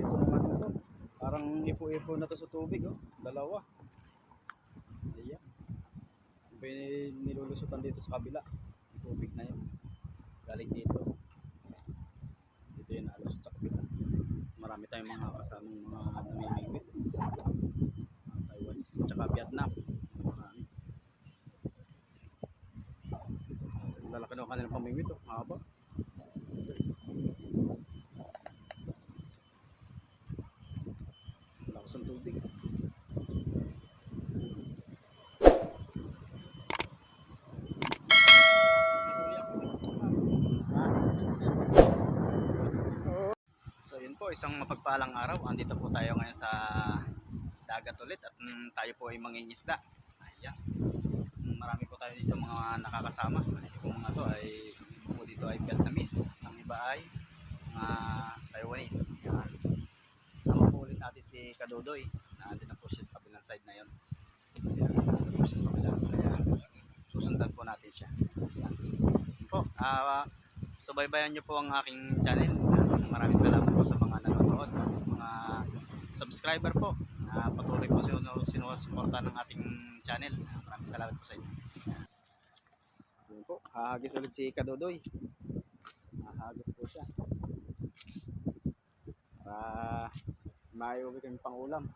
ito naman ito. Parang ipo-ipo na to sa tubig, oh. Dalawa. Ayan. Nilulusutan dito sa kabila. Yung tubig na yun. Galing dito. Dito yun nalusot sa kabila. Marami tayong mga kasamang mga namimigwit. Mga Taiwanese. Tsaka Vietnam. Marami. Lalaki daw kanilang pamingwit, oh. Haba. Lakas ng tubig. So yun isang mapagpalang araw. Andito po tayo ngayon sa dagat ulit at mm, tayo po ay mangingisda. Ayan. Marami po tayo dito mga nakakasama. Yung mga to ay po dito ay Vietnamese. Ang iba ay mga Taiwanese. Yan. Tama po ulit natin si Kadodoy. Nandito na po siya sa kabilang side na yun. Ayan, siya sa kabilang. Susundan po natin siya. Yan. Yun po. Ah, subaybayan niyo po ang aking channel. Maraming salamat po sa mga nanonood at mga subscriber po na patuloy po sinu sinusuporta ng ating channel. Maraming salamat po sa inyo. Yun po, hahagis ulit si Kadodoy. Hahagis po siya. Para maiuwi kami pang ulam.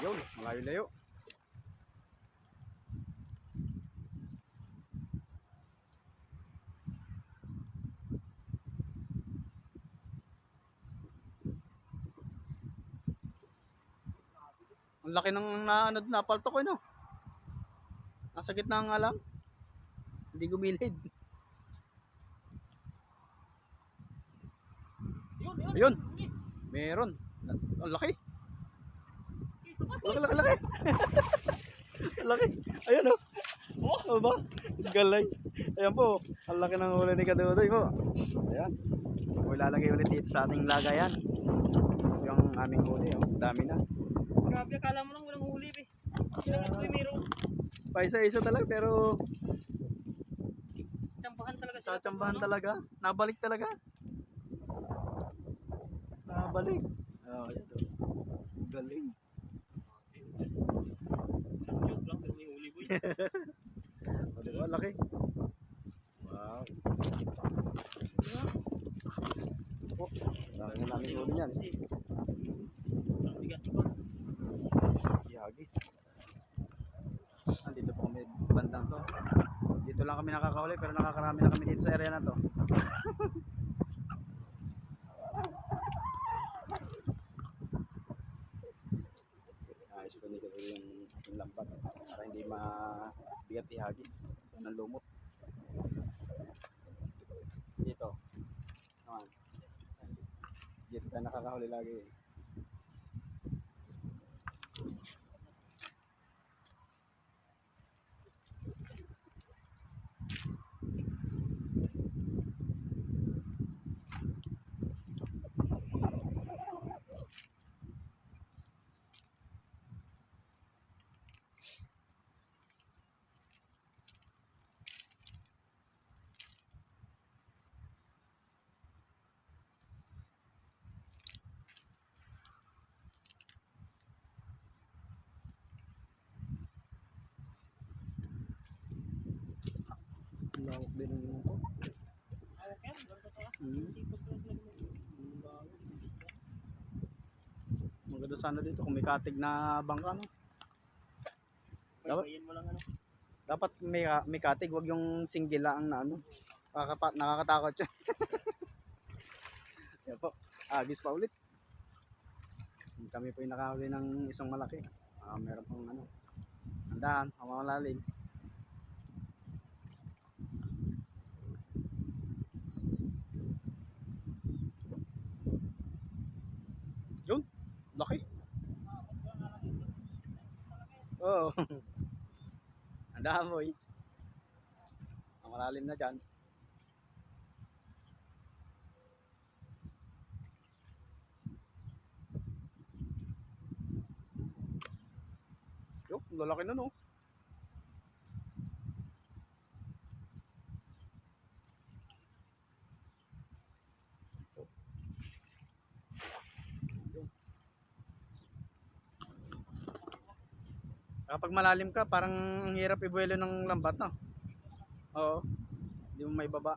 Yun, malayo-layo. Ang laki ng na, ano, napalto ko, no? Nasa gitna nga lang. Hindi gumilid. Yun, yun. Ayun. Meron. Ang laki. Laki, laki, laki. Laki. Ayan o. Oh. Ano ba? Galing. Ayan po. Ang laki ng huli ni Kadudoy po. Ayan. Ako ilalagay ulit dito sa ating lagayan. Yung aming huli. Oh. Dami na. Grabe, akala mo lang walang huli. Kailangan ko meron. Paisa-isa talaga pero Tsambahan talaga sa tsambahan talaga. Nabalik talaga. Nabalik. Oh, ayan o. Galing. Joke lang, pero may huli, boy. O, diba? Laki. Wow. Oh, laki na namin huli niyan. Ang bigat ko. Yagis. Andito po kami bandang to. Dito lang kami nakakahuli pero nakakarami na kami sa area na to. Ayos ko nito yung ating lambat para hindi mabigat ihagis ng lumot. Dito. Naman. Dito tayo nakakahuli lagi. Lawak din ng ito. Awak yan, ganda to. Mm. Sipag ko lang Maganda sana dito kung may katig na bangka no. Dapat- Baybayin mo lang ano. Dapat may may katig, wag yung single lang na ano. Nakakapa, nakakatakot siya. Yan po. Agis pa ulit. Kami po yung nakahuli ng isang malaki. Ah, meron pong ano. Andahan, mamalalim. Yun, laki. Oo. Ang dami eh. Ang malalim na dyan. lalaki na no. Kapag malalim ka, parang ang hirap ibuelo ng lambat, no? Oo. Hindi mo may baba.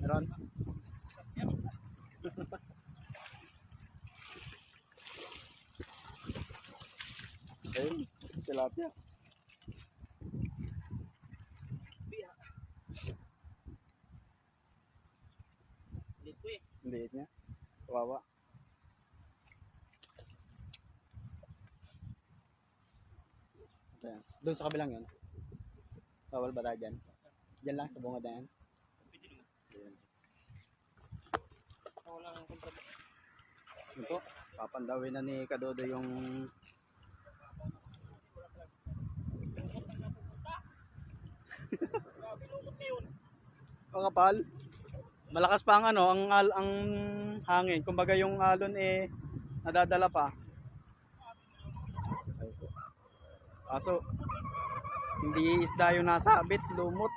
Meron? Ayun, tilapia. Liit niya. Kawawa. Ayan. Doon sa kabilang yun. Bawal ba tayo dyan? Dyan lang, sa bungad na yan. Ito, papandawin na ni Kadodo yung ang kapal. Malakas pa ang ano, ang ang hangin. Kumbaga yung alon eh nadadala pa. Kaso hindi isda yung nasabit, lumot.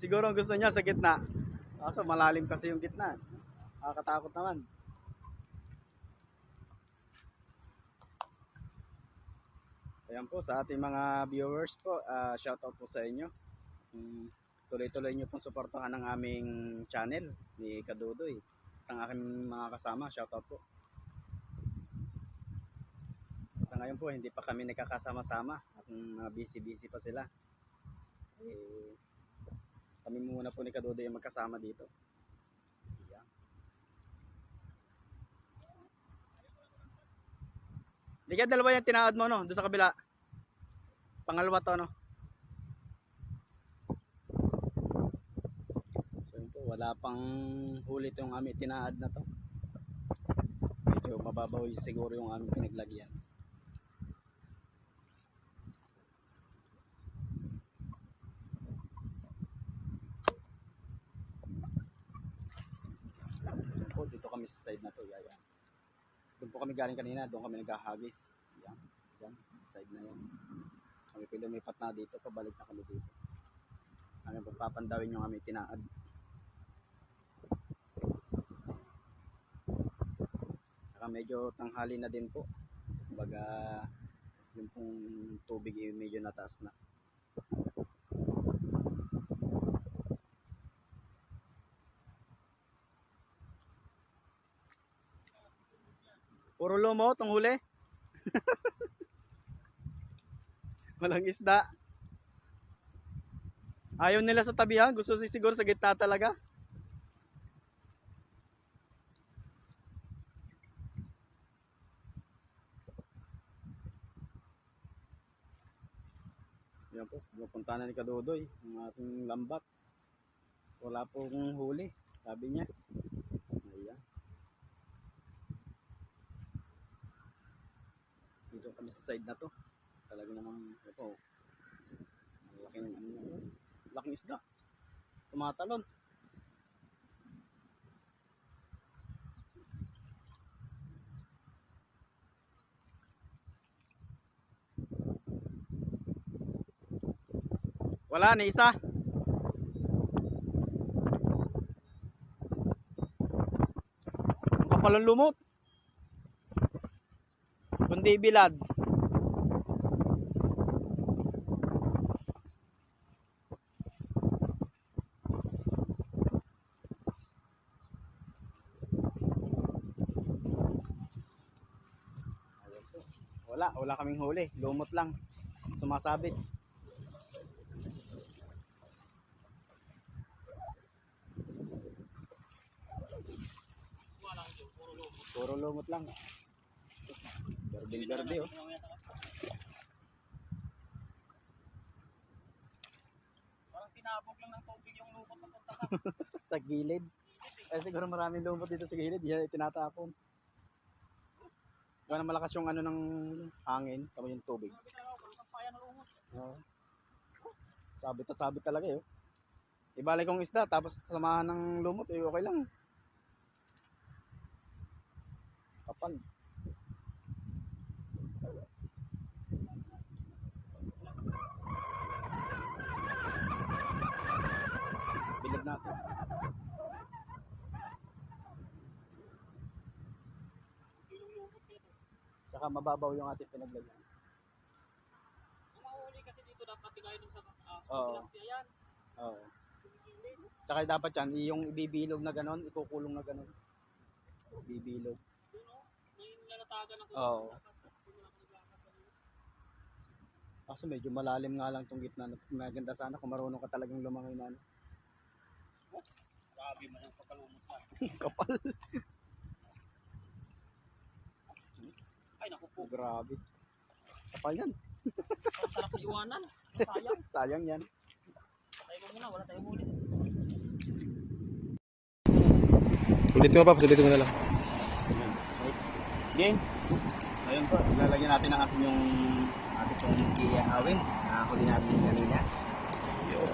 Siguro ang gusto niya sa gitna. Kaso malalim kasi yung gitna. Nakakatakot naman. Ayan po sa ating mga viewers po, ah, shoutout po sa inyo. Mm, tuloy-tuloy nyo pong suportahan ng aming channel ni Kadudoy. Ang aking mga kasama, shoutout po. Sa ngayon po, hindi pa kami nagkakasama-sama at mga busy-busy pa sila. Eh, kami muna po ni Kadudoy yung magkasama dito. Ayan. Hindi ka dalawa yung tinaad mo, no? Doon sa kabila. Pangalawa to, no? So, yun po, wala pang huli itong aming tinaad na to. Medyo mababaw siguro yung aming pinaglagyan. Yun po, dito kami sa side na to, yaya. Doon po kami galing kanina, doon kami naghahagis. Yan, yan, side na yan. Kami po lumipat na dito, pabalik na kami dito. Kami pagpapandawin yung aming tinaad. Saka medyo tanghali na din po. Kumbaga, yung pong tubig medyo nataas na. Puro lumot ang huli. Walang isda. Ayaw nila sa tabihan. Gusto si siguro sa gitna talaga. Yan po. Pupunta na ni Kadodoy. Ang ating lambat. Wala pong huli. Sabi niya. Ayan. Dito kami sa side na to. Talaga namang ito laking ano, laking isda. Tumatalon. Wala ni isa. Ang kapal ng lumot kundi bilad. Wala, wala kaming huli. Lumot lang. Sumasabit. Puro lumot lang. Garding garde oh. Parang tinabog lang ng tubig yung lukot na punta ka. sa gilid. Eh siguro maraming lumot dito sa gilid, yan tinatapon. Gawa na malakas yung ano ng hangin, tama yung tubig. Lumot. Oo. Sabit na sabit talaga yun. Ibalik kong isda, tapos samahan ng lumot, eh okay lang. Kapal. Natin. Tsaka mababaw yung ating pinaglagyan. Ang mahuli kasi dito dapat bigay dun sa uh, Oo. tilapia yan. Oo. Tsaka dapat yan, yung ibibilog na ganon, ikukulong na ganon. Ibibilog. Yun o. May nalatagan ako. Oo. Kaso medyo malalim nga lang tong gitna. Maganda sana kung marunong ka talagang lumangoy na. ano. Grabe man ang pagkalumot na. Kapal. Ay naku po. Grabe. Kapal yan. Ang sarap na iwanan. Ang Sayang. Sayang yan. Tayo mo muna. Wala tayong huli. Ulit mo pa, ulitin mo na lang. Game. So yun po, ilalagyan natin ng asin yung ating pong kiyahawin. Nakahuli natin kanina. Yun.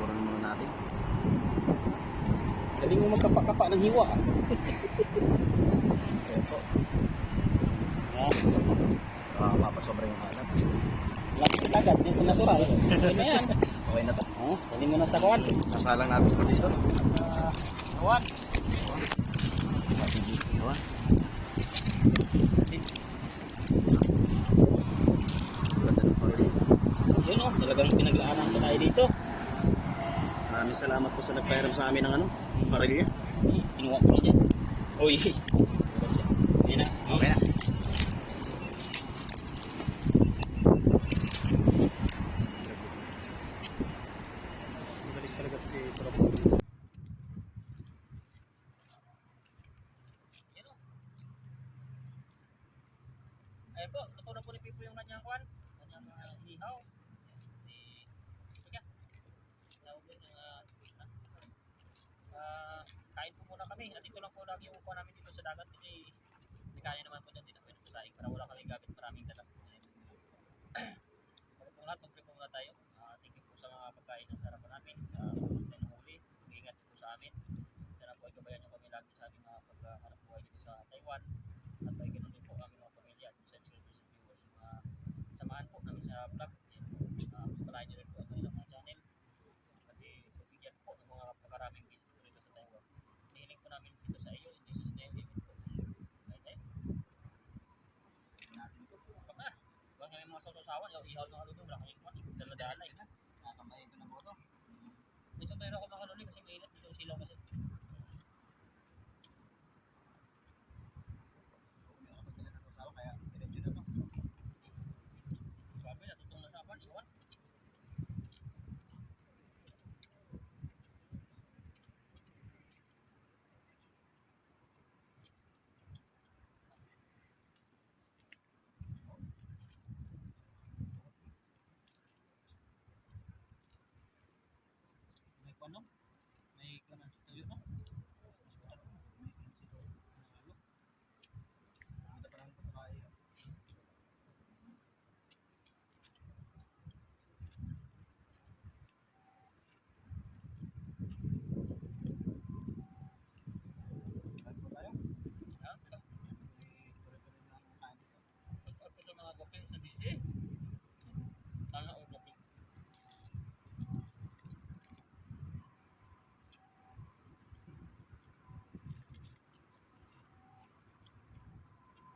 Buran muna natin. Galing mo magkapakapa ng hiwa. Ito po. Ah, mapasobra yung hanap. Laki agad. Yung sa natural. Okay na yan. Okay na to. Oh, dali mo na sa kawan. Sasalang natin sa dito. Kawan. Yun. Ganda ng pagli. Yun o. Talagang pinaglaanan ko tayo dito. Maraming salamat po sa nagpahiram sa amin ng ano, parilya. Kinuha ko na dyan. Uy. Ayun na. Okay na. Balik talaga si Yan o. Ayun po, luto na po ni Pipo yung kanyang kwan. Kanyang uh, ihaw. Di, sige. Tawag ko yung uh, na. Ah, kain po muna kami. At ito lang po lagi yung upo namin dito sa dagat kasi may kaya naman po dyan dito pwede po tayo para wala kami gamit maraming dala. Bago po lahat, mag po muna tayo. Ah, thank you po sa mga pagkain ng sarapan namin. Sa mga ng huli. Mag-ingat po sa amin. Sana po ay gabayan niyo kami lagi sa aming mga pagkaharap buhay dito sa Taiwan. At ay ganoon din po ang aming mga pamilya at sa and viewers. Mga samahan po namin sa vlog. Uh, Palayan niyo rin po ang kanilang mga channel. Kasi pabigyan po ng mga pagkaraming visit po dito sa Taiwan. Hinihiling po namin dito sa iyo. In Jesus name, amen po. Right, right? Baka, baka sausawan. Yung ihaw ng aludong. Wala kang ikman. Dala-dala eh. Nakakamayin ko na po ito. Medyo mayroon ako mga luli kasi mainit dito silaw kasi. Meron ako sila na sasawa, kaya diretso na to. Sabi na, tutong na sa apan, iwan. May kwan no? May kwan ang tuyo no? Ano pa lang ito, kaya. Kain po tayo. Ha? Ito. Eh, tuloy-tuloy na ang kain dito. Pag sa mga kape sa DJ. Sana all natin.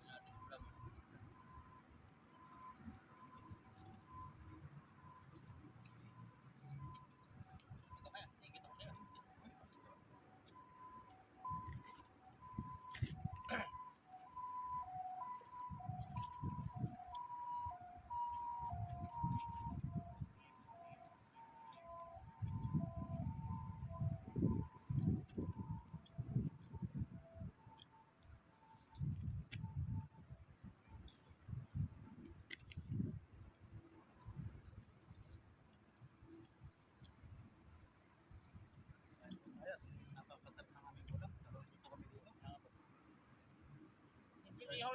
Natin vlog. Ito kaya, tingin ako sa'yo. Kain po tayo. Napapasarap ng aming ulam. Naroon po kami dito. Hindi ihaw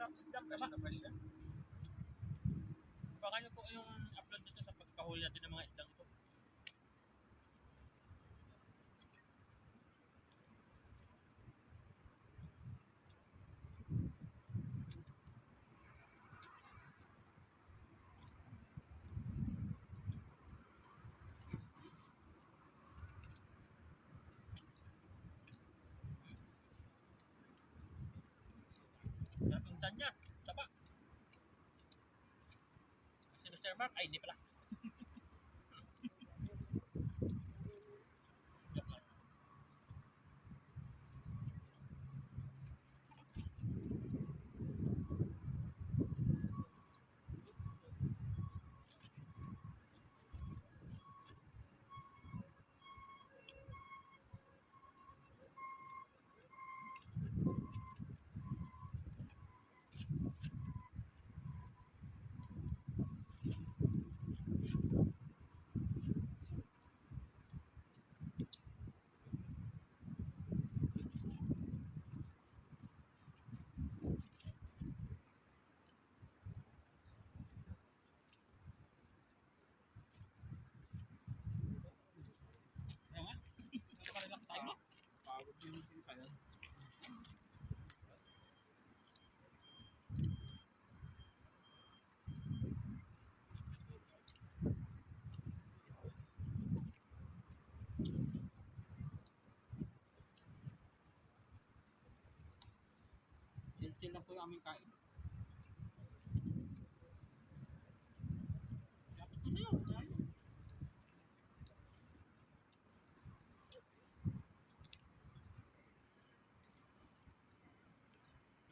lang po, masarap. Isdam, Fresh tama. na fresh yan. Baka nyo po yung upload dito sa pagkahuli. natin ng mga isdang ito. Sarap yung tiyan niya. Saba. Si Mr. Mark, ay hindi pala. Joke lang. Kaya nga, nakakarelax tayo, no? Pagod din yung kaya. Chill-chill lang po yung aming kain. Dapat ko tayo.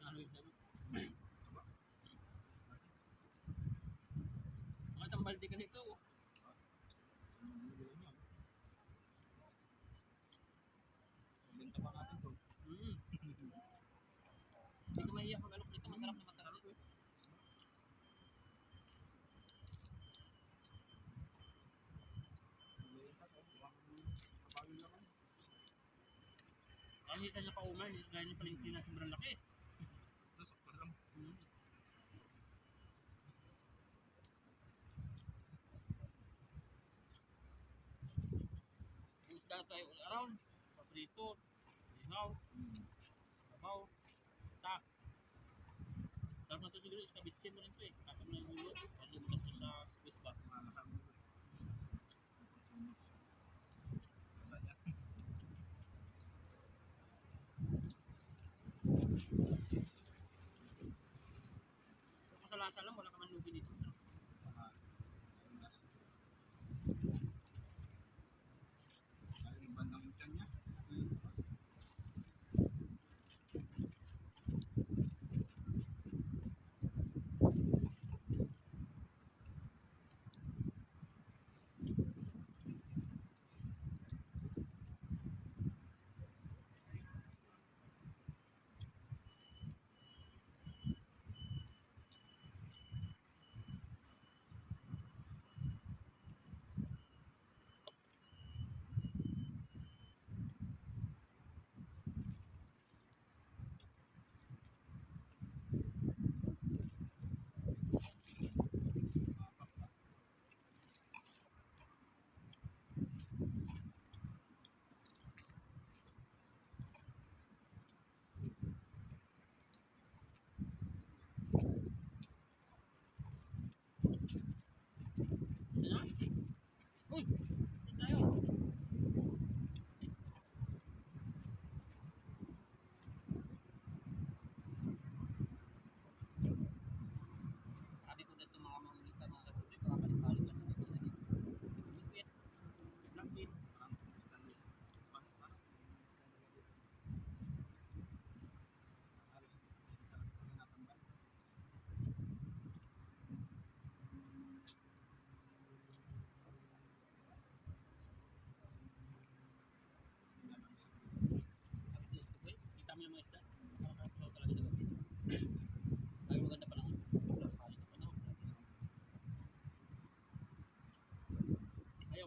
Ano yun, ano? Mga isang balde ka nito. oh. Benta pa natin to. Mm. Hindi mahiya pag alok nito, masarap na masarap. Kasi kita niya pauman, gaya niya palengke na sobrang laki. Ito, sakto lang. Mm. Isda tayo all around. Paprito, ihaw, sabaw, tak. Sarap na ito siguro, kabitsin mo rin ito eh. Kapag na yung ulo, kasi mo kasi sa wisba. Malakang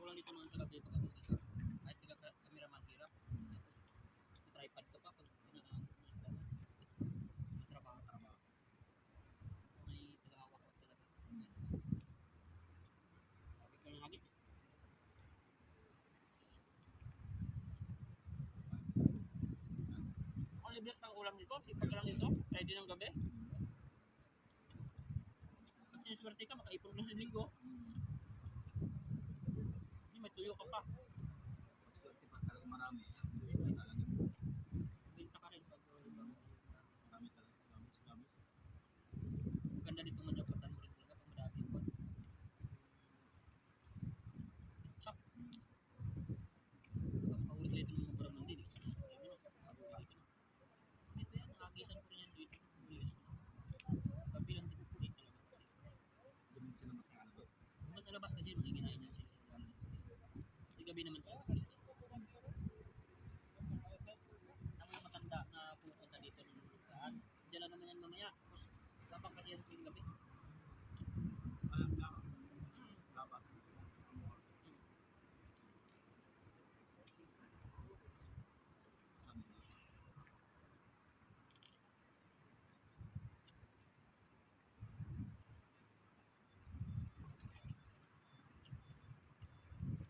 ko lang dito ng sarap dito kami dito. Kahit tiga camera mahirap. Tripod ka pa pag pinakaano ko. May trabaho trabaho. May tagawa ko talaga. Sabi ka ng hangit. Eh. Ang libre ng ulam dito, sipag ka lang dito, ready ng gabi. At sinuswerte ka, makaipon na ng linggo. Hmm. Hindi, may tuyo ka pa. Swerte pa talaga marami. Hindi talaga. Benta ka rin pag uh, ibang Marami talaga. Gamis, gamis. Maganda dito man dapat mo rin talaga pag madami ko. Sak. Pag makaulit ulit ng mga barang ng dilis. Ito yan, nakagisan ko rin yan dito. Bilis. Gabi lang dito ulit talaga. Doon sila masakala ba? Kung ba't nalabas kasi mga ginahin niya sila. Kasi gabi naman tayo. Ang mga matanda na pupunta dito ng Diyan lang naman yan mamaya. Tapos, lapang kasi yan gabi. Alam lang. Dapat. Ano na?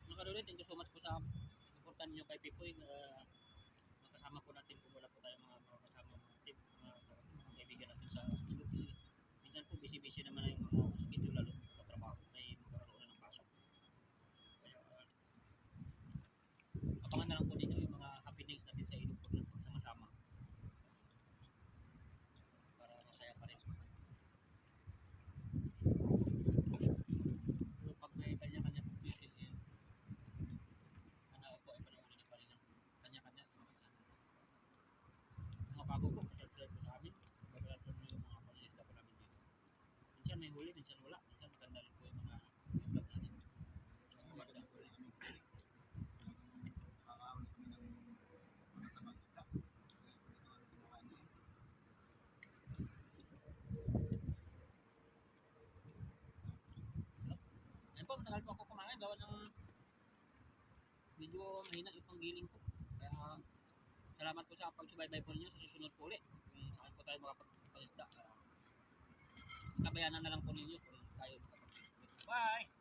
Mga kalulit, thank you so much po sa supportan niyo kay Pipoy. Uh, makasama po natin kung wala po tayo mga mga kasama mga tip, mga, mga kaibigan natin sa Cebu. Kasi minsan po busy-busy naman na yung mga schedule lalo sa trabaho. May magkakaroon na ng pasok. Kaya, uh, abangan na lang po ninyo yung mga happenings natin sa ilog po na sama-sama. Para masaya pa rin. Pero pag may kanya-kanya po busy, eh, ano po ay panahon na pa rin ang kanya-kanya. Bago po, subscribe po sa amin. Babalan po yung mga panisita po namin dito. Minsan may huli, minsan wala. Minsan maganda rin po yung mga yung vlog natin. Maganda. Nakakawin kami ng mga tabang isda. Kaya ito ang kinuha niya. Yan po, matagal po ako kumain. Gawa ng medyo mahina yung panggiling salamat po sa pagsubaybay po ninyo sa susunod po ulit. Kung saan po tayo kabayanan na lang po ninyo kung tayo. Bye!